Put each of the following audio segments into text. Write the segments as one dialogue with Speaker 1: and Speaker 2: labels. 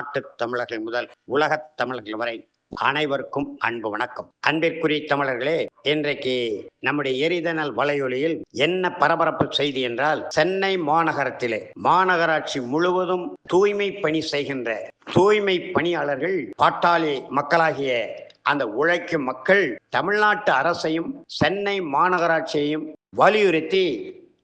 Speaker 1: நாட்டு தமிழர்கள் முதல் உலகத் தமிழர்கள் வரை அனைவருக்கும் அன்பு வணக்கம். அன்பிற்குரிய தமிழர்களே இன்றைக்கு நம்முடைய எரிதனல் வலையொலியில் என்ன பரபரப்பு செய்தி என்றால் சென்னை மாநகரத்திலே மாநகராட்சி முழுவதும் தூய்மை பணி செய்கின்ற தூய்மை பணியாளர்கள் பாட்டாளி மக்களாகிய அந்த உழைக்கும் மக்கள் தமிழ்நாட்டு அரசையும் சென்னை மாநகராட்சியையும் வலியுறுத்தி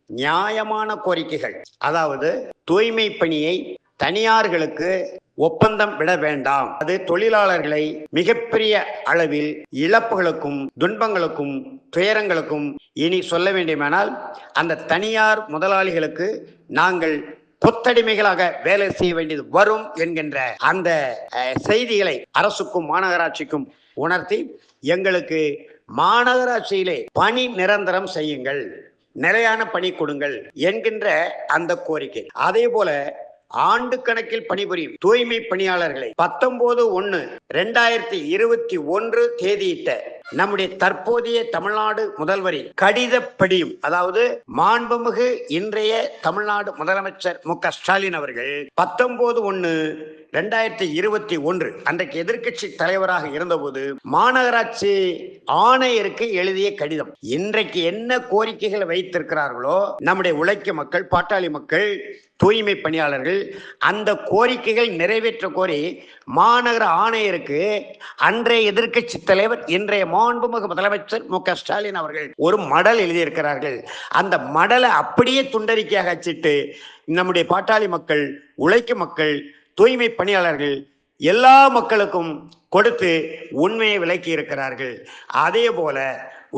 Speaker 1: நியாயமான கோரிக்கைகள். அதாவது தூய்மை பணியை தனியார்களுக்கு ஒப்பந்தம் விட வேண்டாம். அது தொழிலாளர்களை மிகப்பெரிய அளவில் இழப்புகளுக்கும் துன்பங்களுக்கும் துயரங்களுக்கும் இனி சொல்ல வேண்டுமானால் அந்த தனியார் முதலாளிகளுக்கு நாங்கள் கொத்தடிமைகளாக வேலை செய்ய வேண்டியது வரும் என்கின்ற அந்த செய்திகளை அரசுக்கும் மாநகராட்சிக்கும் உணர்த்தி எங்களுக்கு மாநகராட்சியிலே பணி நிரந்தரம் செய்யுங்கள் நிலையான பணி கொடுங்கள் என்கின்ற அந்த கோரிக்கை. அதே போல ஆண்டு கணக்கில் பணிபுரியும் தூய்மை பணியாளர்களை. பத்தொன்பது ஒன்னு ரெண்டாயிரத்தி இருபத்தி ஒன்று தேதியிட்ட நம்முடைய தற்போதைய தமிழ்நாடு முதல்வரின் கடிதப்படியும் அதாவது மாண்புமிகு இன்றைய தமிழ்நாடு முதலமைச்சர் மு க ஸ்டாலின் அவர்கள் பத்தொன்பது ஒன்னு ரெண்டாயிரத்தி இருபத்தி ஒன்று அன்றைக்கு எதிர்க்கட்சி தலைவராக இருந்தபோது மாநகராட்சி ஆணையருக்கு எழுதிய கடிதம். இன்றைக்கு என்ன கோரிக்கைகளை வைத்திருக்கிறார்களோ நம்முடைய உழைக்க மக்கள் பாட்டாளி மக்கள் தூய்மை பணியாளர்கள் அந்த கோரிக்கைகள் நிறைவேற்ற கோரி மாநகர ஆணையருக்கு அன்றைய எதிர்க்கட்சி தலைவர் இன்றைய மாண்புமிகு முதலமைச்சர் மு. க. ஸ்டாலின் அவர்கள் ஒரு மடல் எழுதியிருக்கிறார்கள். அந்த மடலை அப்படியே துண்டறிக்கையாக அச்சிட்டு நம்முடைய பாட்டாளி மக்கள் உழைக்கும் மக்கள் தூய்மை பணியாளர்கள் எல்லா மக்களுக்கும் கொடுத்து உண்மையை விளக்கி இருக்கிறார்கள் அதே போல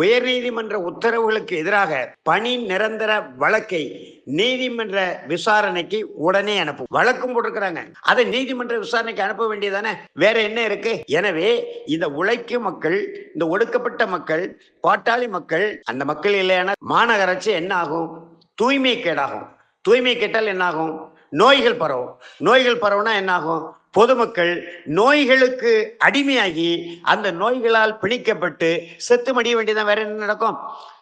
Speaker 1: உயர்நீதிமன்ற உத்தரவுகளுக்கு எதிராக பணி நிரந்தர வழக்கை நீதிமன்ற விசாரணைக்கு உடனே அனுப்பும். வழக்கும் போட்டிருக்கிறாங்க. அதை நீதிமன்ற விசாரணைக்கு அனுப்ப வேண்டியதானே? வேற என்ன இருக்கு? எனவே இந்த உழைக்கும் மக்கள் இந்த ஒடுக்கப்பட்ட மக்கள் பாட்டாளி மக்கள் அந்த மக்கள் இல்லையான மாநகராட்சி என்ன ஆகும்? தூய்மை கேடாகும். தூய்மை கேட்டால் என்னாகும் நோய்கள் பரவும். நோய்கள் பரவுனா என்ன ஆகும்? பொதுமக்கள் நோய்களுக்கு அடிமையாகி அந்த நோய்களால் பிணிக்கப்பட்டு செத்து மடிய வேண்டியதான் வேற என்ன நடக்கும்?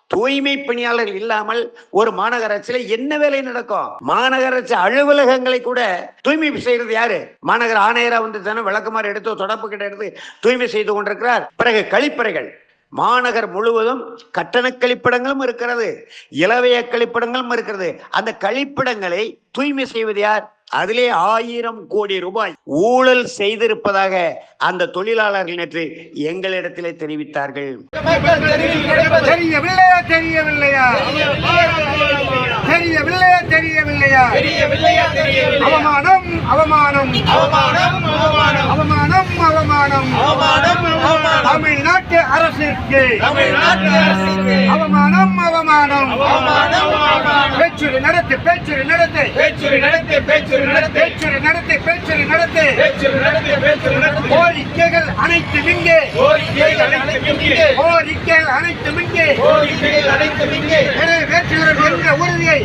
Speaker 1: தூய்மை பணியாளர்கள் இல்லாமல் ஒரு மாநகராட்சியில என்ன வேலை நடக்கும்? மாநகராட்சி அலுவலகங்களை கூட தூய்மை செய்யறது யாரு? மாநகர ஆணையரா வந்து தானே விளக்குமாறு எடுத்து தொடப்பு கிட்ட எடுத்து தூய்மை செய்து கொண்டிருக்கிறார். பிறகு கழிப்பறைகள். மாநகர் முழுவதும் கட்டண கழிப்பிடங்களும் இருக்கிறது. இலவய கழிப்பிடங்களும் இருக்கிறது. அந்த கழிப்பிடங்களை தூய்மை செய்வது யார்? அதிலே ஆயிரம் கோடி ரூபாய் ஊழல் செய்திருப்பதாக அந்த தொழிலாளர்கள் நேற்று எங்களிடத்திலே தெரிவித்தார்கள்.
Speaker 2: தெரியவில்லையா? தெரியவில்லையா? தெரியவில்லையா? தெரியவில்லையா? அவமானம் அவமானம். அவமானம் அவமானம். தமிழ்நாட்டு அரசிற்கு அவமானம் அவமானம். பேச்சுரை நடத்து பேச்சுரை நடத்து. பேச்சுரை நடத்து பேச்சுரை நடத்து. கோரிக்கைகள் அனைத்தும் இங்கே கோரிக்கைகள் அனைத்தும் இங்கே நிறைவேற்றுகிறோம் என்ற உறுதியை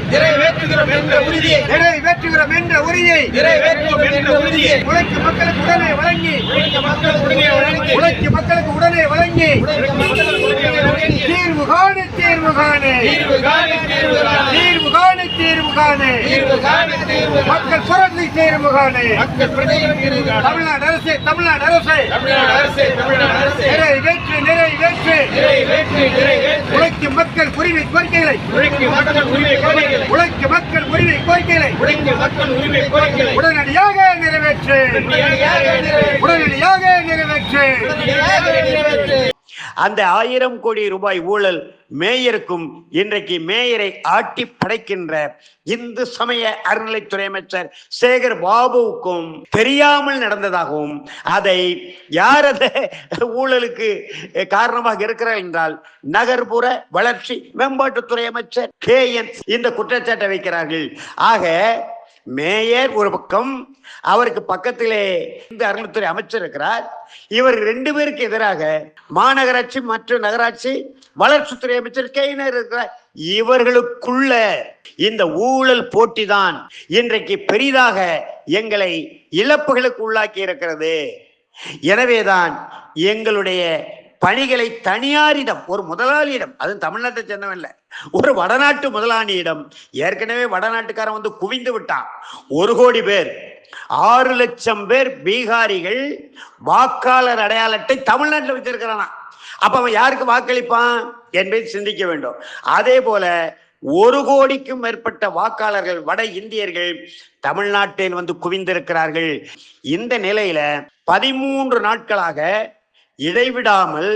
Speaker 3: நிறைவேற்றுகிறோம் என்ற உறுதியை
Speaker 2: நிறைவேற்றுகிறோம் என்ற உறுதியை
Speaker 3: நிறைவேற்றுவோம் என்ற உறுதியை
Speaker 2: உழைக்கும் மக்களுக்கு உடனே வழங்கி
Speaker 3: வழங்கி
Speaker 2: உழைக்கும் மக்களுக்கு உடனே வழங்கி தீர்வு காணு தீர்வு காணு
Speaker 3: தீர்வு காண தீர்வு காண
Speaker 2: தீர்வு காணு தீர்வு காணு
Speaker 3: தீர்வு காண தீர்வு காண
Speaker 2: மக்கள் சுரண்டி தீர்வு காணு
Speaker 3: மக்கள்
Speaker 2: தமிழ்நாடு அரசு தமிழ்நாடு அரசு.
Speaker 3: தமிழ்நாடு அரசு தமிழ்நாடு அரசு.
Speaker 2: நிறைவேற்று நிறைவேற்று.
Speaker 3: நிறைவேற்று நிறைவேற்று.
Speaker 2: உழைக்கும் மக்கள் உரிமை கோரிக்கைகளை
Speaker 3: உழைக்கும் மக்கள் உரிமை கோரிக்கைகளை
Speaker 2: உழைக்கும் மக்கள் உரிமை கோரிக்கைகளை
Speaker 3: உழைக்கும் மக்கள் உரிமை கோரிக்கைகளை
Speaker 2: உடனடியாக நிறைவேற்று.
Speaker 3: உடனடியாக நிறைவேற்று.
Speaker 2: உடனடியாக நிறைவேற்று
Speaker 3: உடனடியாக நிறைவேற்று
Speaker 1: அந்த ஆயிரம் கோடி ரூபாய் ஊழல் மேயருக்கும் இன்றைக்கு மேயரை ஆட்டி படைக்கின்ற இந்து சமய அறநிலைத்துறை அமைச்சர் சேகர் பாபுவுக்கும் தெரியாமல் நடந்ததாகவும் அதை யார் அந்த ஊழலுக்கு காரணமாக இருக்கிறார் என்றால் நகர்ப்புற வளர்ச்சி மேம்பாட்டுத்துறை அமைச்சர் கே என் இந்த குற்றச்சாட்டை வைக்கிறார்கள். ஆக மேயர் ஒரு பக்கம் அவருக்கு பக்கத்திலே இந்த அறநிலைத்துறை அமைச்சர் இருக்கிறார். இவர் ரெண்டு பேருக்கு எதிராக மாநகராட்சி மற்றும் நகராட்சி வளர்ச்சித்துறை அமைச்சர் கைனர் இருக்கிறார். இவர்களுக்குள்ள இந்த ஊழல் போட்டிதான் இன்றைக்கு பெரிதாக எங்களை இழப்புகளுக்கு உள்ளாக்கி இருக்கிறது. எனவேதான் எங்களுடைய பணிகளை தனியாரிடம் ஒரு முதலாளியிடம் அதுவும் தமிழ்நாட்டை சேர்ந்தவன் ஒரு வடநாட்டு முதலாளியிடம் ஏற்கனவே வடநாட்டுக்காரன் வந்து குவிந்து விட்டான். ஒரு கோடி பேர் ஆறு லட்சம் பேர் பீகாரிகள் வாக்காளர் அடையாள அட்டை தமிழ்நாட்டில் வச்சிருக்கிறானா. அப்ப அவன் யாருக்கு வாக்களிப்பான் என்பதை சிந்திக்க வேண்டும். அதே போல ஒரு கோடிக்கும் மேற்பட்ட வாக்காளர்கள் வட இந்தியர்கள் தமிழ்நாட்டில் வந்து குவிந்திருக்கிறார்கள். இந்த நிலையில பதிமூன்று நாட்களாக இடைவிடாமல்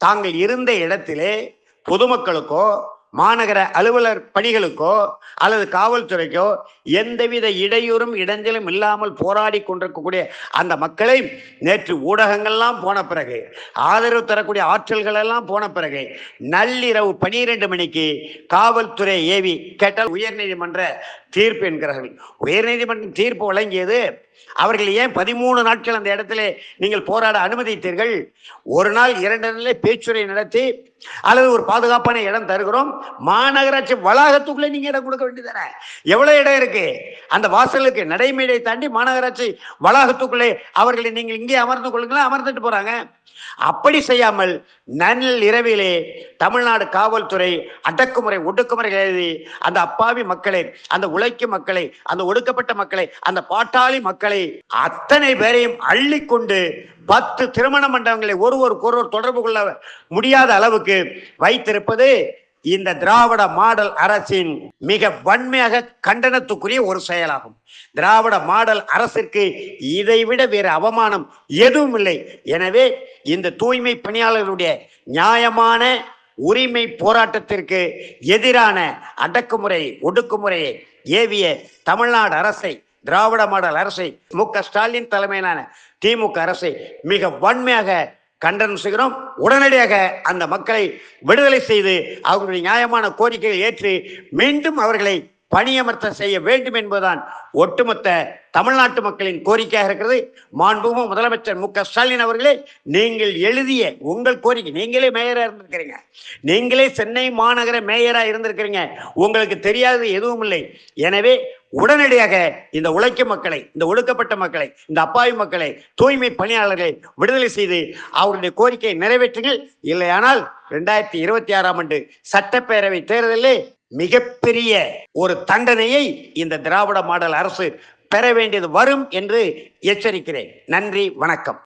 Speaker 1: தாங்கள் இருந்த இடத்திலே பொதுமக்களுக்கோ மாநகர அலுவலர் பணிகளுக்கோ அல்லது காவல்துறைக்கோ எந்தவித இடையூறும் இடைஞ்சலும் இல்லாமல் போராடி கொண்டிருக்கக்கூடிய அந்த மக்களை நேற்று ஊடகங்கள்லாம் போன பிறகு ஆதரவு தரக்கூடிய ஆற்றல்கள் எல்லாம் போன பிறகு நள்ளிரவு பனிரெண்டு மணிக்கு காவல்துறை ஏவி கேட்டால் உயர்நீதிமன்ற தீர்ப்பு என்கிறார்கள் உயர்நீதிமன்றம் தீர்ப்பு வழங்கியது. அவர்கள் ஏன் பதிமூணு நாட்கள் அந்த இடத்துல நீங்கள் போராட அனுமதித்தீர்கள்? ஒரு நாள் இரண்டு நாளிலே பேச்சுரை நடத்தி அல்லது ஒரு பாதுகாப்பான இடம் தருகிறோம். மாநகராட்சி வளாகத்துக்குள்ளே நீங்கள் இடம் கொடுக்க வேண்டியதானே எவ்வளோ இடம் இருக்கு? அந்த வாசலுக்கு நடைமேடை தாண்டி மாநகராட்சி வளாகத்துக்குள்ளே அவர்களை நீங்கள் இங்கே அமர்ந்து கொள்ளுங்களா? அமர்ந்துட்டு போறாங்க. அப்படி செய்யாமல் நல் இரவிலே தமிழ்நாடு காவல்துறை அடக்குமுறை ஒடுக்குமுறை எழுதி அந்த அப்பாவி மக்களை அந்த உழைக்கும் மக்களை அந்த ஒடுக்கப்பட்ட மக்களை அந்த பாட்டாளி மக்களை அத்தனை பேரையும் அள்ளிக்கொண்டு பத்து திருமண மண்டபங்களை ஒருவருக்கு ஒருவர் தொடர்பு கொள்ள முடியாத அளவுக்கு வைத்திருப்பது இந்த திராவிட மாடல் அரசின் மிக வன்மையாக கண்டனத்துக்குரிய ஒரு செயலாகும். திராவிட மாடல் அரசிற்கு இதைவிட வேறு அவமானம் எதுவும் இல்லை. எனவே இந்த தூய்மை பணியாளர்களுடைய நியாயமான உரிமை போராட்டத்திற்கு எதிரான அடக்குமுறை ஒடுக்குமுறையை ஏவிய தமிழ்நாடு அரசை திராவிட மாடல் அரசை மு க ஸ்டாலின் தலைமையிலான திமுக அரசை மிக வன்மையாக கண்டனம் செய்கிறோம். உடனடியாக அந்த மக்களை விடுதலை செய்து அவர்களுடைய நியாயமான கோரிக்கைகளை ஏற்று மீண்டும் அவர்களை பணியமர்த்த செய்ய வேண்டும் என்பதுதான் ஒட்டுமொத்த தமிழ்நாட்டு மக்களின் கோரிக்கையாக இருக்கிறது. மாண்புமிகு முதலமைச்சர் மு க ஸ்டாலின் அவர்களே நீங்கள் எழுதிய உங்கள் கோரிக்கை நீங்களே மேயராக இருந்திருக்கிறீங்க. நீங்களே சென்னை மாநகர மேயராக இருந்திருக்கிறீங்க. உங்களுக்கு தெரியாதது எதுவும் இல்லை. எனவே உடனடியாக இந்த உழைக்கும் மக்களை இந்த ஒடுக்கப்பட்ட மக்களை இந்த அப்பாவி மக்களை தூய்மை பணியாளர்களை விடுதலை செய்து அவருடைய கோரிக்கையை நிறைவேற்றுங்கள். இல்லையானால் ரெண்டாயிரத்தி இருபத்தி ஆறாம் ஆண்டு சட்டப்பேரவை தேர்தலில் மிகப்பெரிய ஒரு தண்டனையை இந்த திராவிட மாடல் அரசு பெற வேண்டியது வரும் என்று எச்சரிக்கிறேன். நன்றி வணக்கம்.